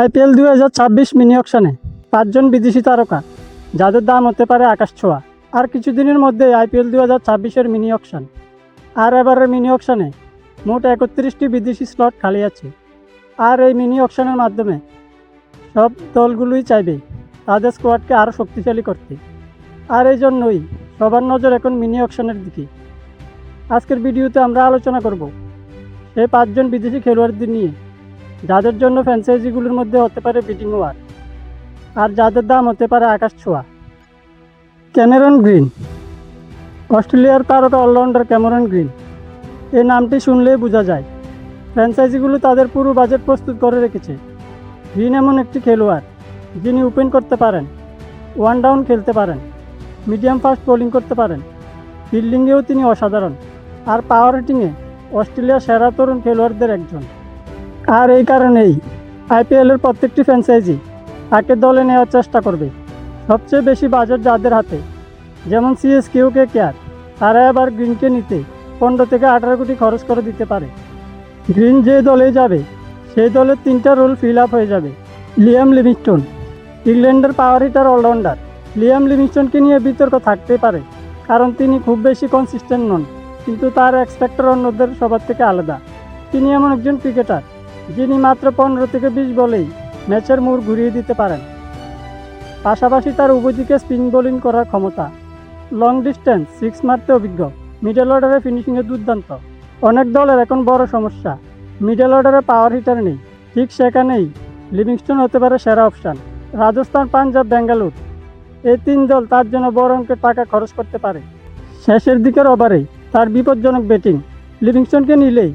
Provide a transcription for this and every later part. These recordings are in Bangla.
আইপিএল দুই হাজার ছাব্বিশ মিনি অকশনে পাঁচজন বিদেশি তারকা, যাদের দাম হতে পারে আকাশ ছোঁয়া। আর কিছুদিনের মধ্যে আইপিএল দুই হাজার ছাব্বিশের মিনি অকশন। আর এবারের মিনি অকশনে মোট একত্রিশটি বিদেশি স্লট খালি আছে। আর এই মিনি অকশনের মাধ্যমে সব দলগুলোই চাইবে তাদের স্কোয়াডকে আরও শক্তিশালী করতে। আর এই জন্যই সবার নজর এখন মিনি অকশনের দিকে। আজকের ভিডিওতে আমরা আলোচনা করব সেই পাঁচজন বিদেশি খেলোয়াড়দের নিয়ে যাদের জন্য ফ্র্যাঞ্চাইজিগুলোর মধ্যে হতে পারে বিটিং ওয়ার আর যাদের দাম হতে পারে আকাশ ছোঁয়া। ক্যামেরন গ্রিন, অস্ট্রেলিয়ার তারকা অলরাউন্ডার ক্যামেরন গ্রিন। এই নামটি শুনলেই বোঝা যায় ফ্র্যাঞ্চাইজিগুলো তাদের পুরো বাজেট প্রস্তুত করে রেখেছে। গ্রিন এমন একটি খেলোয়াড়, যিনি ওপেন করতে পারেন ওয়ান ডাউন খেলতে পারেন মিডিয়াম ফাস্ট বোলিং করতে পারেন। ফিল্ডিংয়েও তিনি অসাধারণ, আর পাওয়ার হিটিংয়ে অস্ট্রেলিয়ার সেরা তরুণ খেলোয়াড়দের একজন। আর এই কারণেই আইপিএলের প্রত্যেকটি ফ্র্যাঞ্চাইজি তাকে দলে নেওয়ার চেষ্টা করবে। সবচেয়ে বেশি বাজেট যাদের হাতে, যেমন সিএসকেও কে কেয়ার, তারা এবার গ্রিনকে নিতে পনেরো থেকে আঠারো কোটি খরচ করে দিতে পারে। গ্রিন যে দলে যাবে, সেই দলের তিনটা রোল ফিল আপ হয়ে যাবে। লিয়াম লিভিংস্টোন ইংল্যান্ডের পাওয়ার হিটার অলরাউন্ডার লিয়াম লিভিংস্টোনকে নিয়ে বিতর্ক থাকতেই পারে, কারণ তিনি খুব বেশি কনসিস্টেন্ট নন, কিন্তু তার এক্সপেক্টর অন্যদের সবার থেকে আলাদা। তিনি এমন একজন ক্রিকেটার যিনি মাত্র পনেরো থেকে বিশ বলেই ম্যাচের মোড় ঘুরিয়ে দিতে পারেন। পাশাপাশি তার উভয়দিকে স্পিন বোলিং করার ক্ষমতা লং ডিস্টেন্স সিক্স মারতে অভিজ্ঞ মিডল অর্ডারে ফিনিশিংয়ে দুর্দান্ত। অনেক দলের এখন বড় সমস্যা মিডল অর্ডারে পাওয়ার হিটার নেই, ঠিক সেখানেই লিভিংস্টোন হতে পারে সেরা অপশান রাজস্থান, পাঞ্জাব বেঙ্গালুর এই তিন দল তার জন্য বড় অঙ্কের টাকা খরচ করতে পারে। শেষের দিকের ওভারে তার বিপজ্জনক ব্যাটিং লিভিংস্টোনকে নিলেই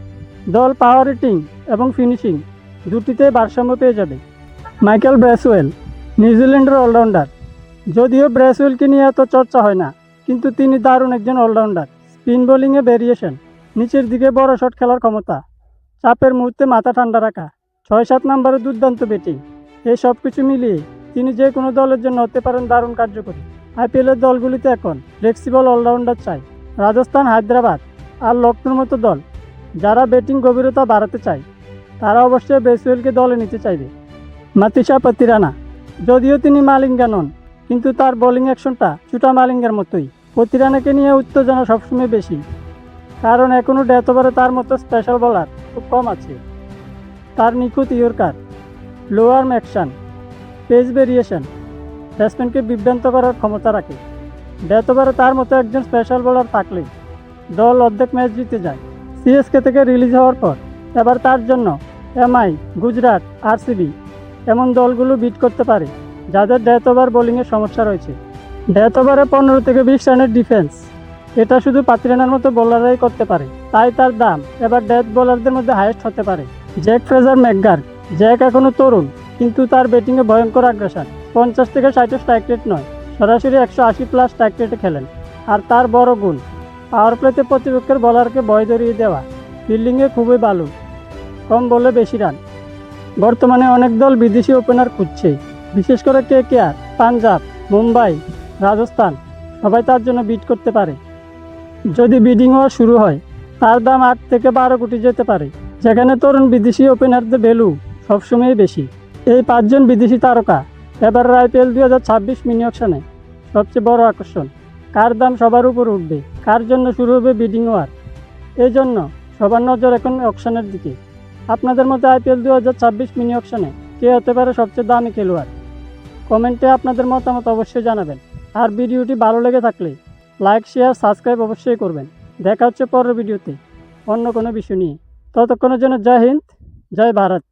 দল পাওয়ার হিটিং এবং ফিনিশিং দুটিতে ভারসাম্য পেয়ে যাবে। মাইকেল ব্রেসওয়েল নিউজিল্যান্ডের অলরাউন্ডার যদিও ব্রেসওয়েলকে নিয়ে এত চর্চা হয় না, কিন্তু তিনি দারুণ একজন অলরাউন্ডার স্পিন বোলিংয়ে ভেরিয়েশন নিচের দিকে বড় শট খেলার ক্ষমতা। চাপের মুহূর্তে মাথা ঠান্ডা রাখা ছয় সাত নম্বরে দুর্দান্ত ব্যাটিং এই সব কিছু মিলিয়ে তিনি যে কোনো দলের জন্য হতে পারেন দারুণ কার্যকরী। আইপিএলের দলগুলিতে এখন ফ্লেক্সিবল অলরাউন্ডার চাই। রাজস্থান, হায়দ্রাবাদ আর লখনৌর মতো দল, যারা ব্যাটিং গভীরতা বাড়াতে চায়। তারা অবশ্যই বেসওয়েলকে দলে নিতে চাইবে। মাতিসা পতিরানা, যদিও তিনি মালিঙ্গা নন, কিন্তু তার বোলিং অ্যাকশনটা চুটা মালিঙ্গার মতোই। পতিরানাকে নিয়ে উত্তেজনা সবসময় বেশি, কারণ এখনও ডেথ ওভারে তার মতো স্পেশাল বলার খুব কম আছে। তার নিখুঁত ইয়র্কার, লোয়ার ম্যাকশন পেজ ভেরিয়েশন, ব্যাটসম্যানকে বিভ্রান্ত করার ক্ষমতা রাখে। ডেথ ওভারে তার মতো একজন স্পেশাল বলার থাকলে দল অর্ধেক ম্যাচ জিতে যায়। সিএসকে থেকে রিলিজ হওয়ার পর, এবার তার জন্য এমআই, গুজরাট, আরসিবি এমন দলগুলো বিট করতে পারে, যাদের ডেথ ওভার বোলিংয়ের সমস্যা রয়েছে। ডেথ ওভারে পনেরো থেকে বিশ রানের ডিফেন্স এটা শুধু পাতিরানার মতো বোলাররাই করতে পারে, তাই তার দাম এবার ডেথ বোলারদের মধ্যে হাইয়েস্ট হতে পারে। জ্যাক ফ্রেজার ম্যাকগার জ্যাক এখনও তরুণ, কিন্তু তার ব্যাটিংয়ে ভয়ঙ্কর আগ্রাসন। পঞ্চাশ থেকে ষাটে স্ট্রাইক রেট নয়, সরাসরি একশো আশি প্লাস স্ট্রাইক রেটে খেলেন। আর তার বড় গুণ পাওয়ার প্লেতে প্রতিপক্ষের বলারকে ভয় ধরিয়ে দেওয়া। ফিল্ডিংয়ে খুবই ভালো কম বলে বেশি রান। বর্তমানে অনেক দল বিদেশি ওপেনার খুঁজছে। বিশেষ করে কে কে আর, পাঞ্জাব, মুম্বাই, রাজস্থান, সবাই তার জন্য বিট করতে পারে। যদি বিডিং হওয়া শুরু হয়, তার দাম আট থেকে বারো কোটি যেতে পারে। যেখানে তরুণ বিদেশি ওপেনারদের ভ্যালু সবসময়ই বেশি। এই পাঁচজন বিদেশি তারকা এবারের আইপিএল দুই হাজার ছাব্বিশ মিনি অকশনে সবচেয়ে বড় আকর্ষণ। কার দাম সবার উপর উঠবে? কার জন্য শুরু হবে বিডিং ওয়ার এই জন্য সবার নজর এখন অকশনের দিকে। আপনাদের মধ্যে আইপিএল দু হাজার ছাব্বিশ মিনি অকশনে কে হতে পারে সবচেয়ে দামি খেলোয়াড়? কমেন্টে আপনাদের মতামত অবশ্যই জানাবেন। আর ভিডিওটি ভালো লেগে থাকলে লাইক, শেয়ার, সাবস্ক্রাইব অবশ্যই করবেন। দেখা হচ্ছে পরের ভিডিওতে অন্য কোনো বিষয় নিয়ে। ততক্ষণের জন্য জয় হিন্দ, জয় ভারত।